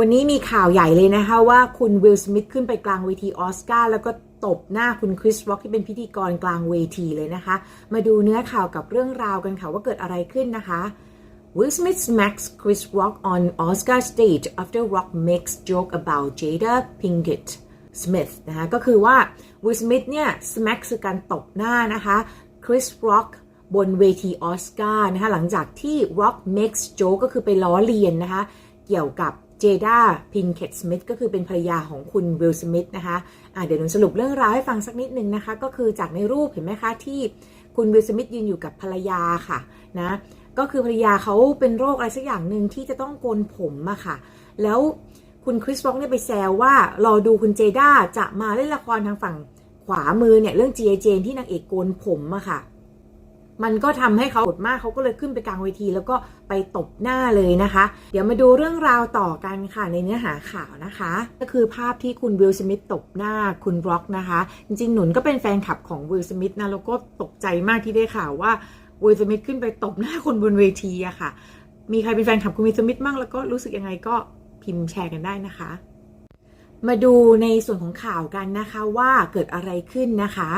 วันนี้มีข่าวใหญ่เลยนะคะว่าคุณวิลสมิธขึ้นไปกลางเวทีออสการ์แล้วก็ตบหน้าคุณคริสร็อกที่เป็นพิธีกรกลางเวทีเลยนะคะ มาดูเนื้อข่าวกับเรื่องราวกันค่ะว่าเกิดอะไรขึ้นนะคะ Will Smith smacks Chris Rock on Oscar stage after Rock makes joke about Jada Pinkett Smith นะคะก็คือว่า Will Smith เนี่ย smack คือการตบหน้านะคะ Chris Rock บนเวทีออสการ์นะคะหลังจากที่ Rock makes joke ก็คือไปล้อเลียนนะคะ เกี่ยวกับ จด้าพินเคตสมิธก็คือเป็นภรรยาของคุณวิลสมิธนะคะะเดี๋ยวหนูสรุปเรื่องราวให้ฟังสักนิดนึงนะคะ ก็คือจากในรูปเห็นไหมคะที่คุณวิลสมิธยืนอยู่กับภรรยาค่ะนะก็คือภรรยาเขาเป็นโรคอะไรสักอย่างหนึ่งที่จะต้องโกนผมอะค่ะ แล้วคุณคริสบ็อกเนี่ยไปแซวว่ารอดูคุณเจด้าจะมาเล่นละครทางฝั่งขวามือเนี่ยเรื่อง G.I. Jane ที่นางเอกโกนผมอะค่ะ มันก็ทำให้เขาโกรธมากเขาก็เลยขึ้นไปกลางเวที แล้วก็ไปตบหน้าเลยนะคะ เดี๋ยวมาดูเรื่องราวต่อกันค่ะในเนื้อหาข่าวนะคะ ก็คือภาพที่คุณวิลสมิธตบหน้าคุณบล็อกนะคะ จริงๆหนุนก็เป็นแฟนคลับของวิลสมิธนะแล้วก็ตกใจมากที่ได้ข่าวว่าวิลสมิธขึ้นไปตบหน้าคนบนเวทีอะค่ะ มีใครเป็นแฟนคลับคุณวิลสมิธบ้างแล้วก็รู้สึกยังไงก็พิมพ์แชร์กันได้นะคะ มาดูในส่วนของข่าวกันนะคะว่าเกิดอะไรขึ้นนะคะ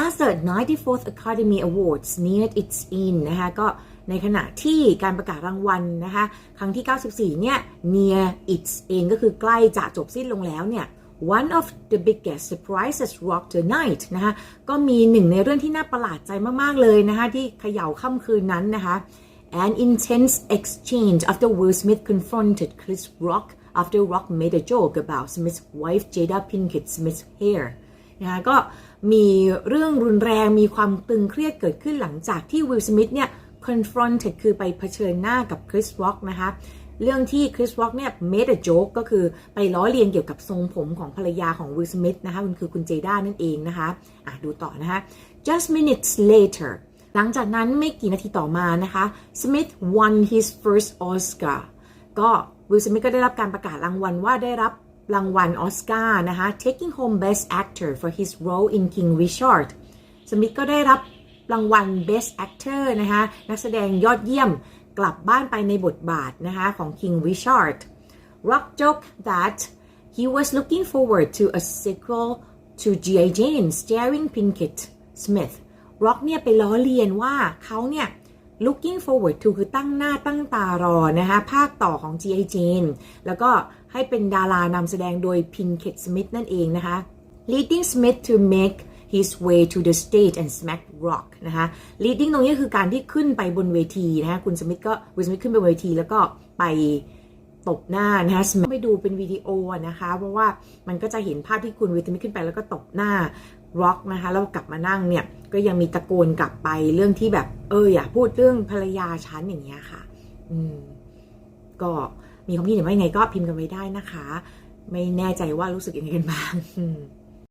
As the 94th Academy Awards neared its end นะคะก็ในขณะที่การประกาศรางวัลนะคะ ครั้งที่ 94 เนี่ย near its end ก็คือใกล้จะจบสิ้นลงแล้วเนี่ย one of the biggest surprises rocked the night นะคะก็มีหนึ่งในเรื่องที่น่าประหลาดใจมาก ๆ เลยนะคะ ที่เขย่าค่ำคืนนั้นนะคะ an intense exchange after Will Smith confronted Chris Rock after Rock made a joke about Smith's wife Jada Pinkett Smith's hair นะคะก็มีเรื่องรุนแรงมีความตึงเครียดเกิดขึ้นหลังจากที่วิลสมิธเนี่ย confronted คือไปเผชิญหน้ากับคริสร็อกนะคะเรื่องที่คริสร็อกเนี่ย made a joke ก็คือไปล้อเลียนเกี่ยวกับทรงผมของภรรยาของวิลสมิธนะคะมันคือคุณเจด้านั่นเองนะคะอะดูต่อนะคะ just minutes later หลังจากนั้นไม่กี่นาทีต่อมานะคะ Smith won his first Oscar ก็วิลสมิธก็ได้รับการประกาศรางวัลว่าได้รับ รางวัลออสการ์นะคะ taking home best actor for his role in King Richard สมิธก็ได้รับรางวัล best actor นะคะนักแสดงยอดเยี่ยมกลับบ้านไปในบทบาทนะคะของ King Richard Rock joked that he was looking forward to a sequel to G.I. Jane starring Pinkett Smith Rock เนี่ยไปล้อเลียนว่าเขาเนี่ย looking forward to คือตั้งหน้าตั้งตารอนะคะภาคต่อของ G.I. Jane แล้วก็ให้เป็นดารานำแสดงโดย Pinkett Smith นั่นเองนะคะ leading Smith to make his way to the stage and smack rock นะคะ leading ตรงนี้คือการที่ขึ้นไปบนเวทีนะคะคุณสมิธก็วิลสมิธขึ้นไปบนเวทีแล้วก็ไปตบหน้านะคะไม่ดูเป็นวิดีโอนะคะ เพราะว่ามันก็จะเห็นภาพที่คุณวิลสมิธขึ้นไปแล้วก็ตบหน้าร็อกนะคะแล้วกลับมานั่งเนี่ย ก็ยังมีตะโกนกลับไปเรื่องที่แบบ เอออย่าพูดเรื่องภรรยาฉันอย่างเงี้ยค่ะ อืม ก็มีความคิดเห็นว่ายังไงก็พิมพ์กันไว้ได้นะคะ ไม่แน่ใจว่ารู้สึกยังไงกันบ้าง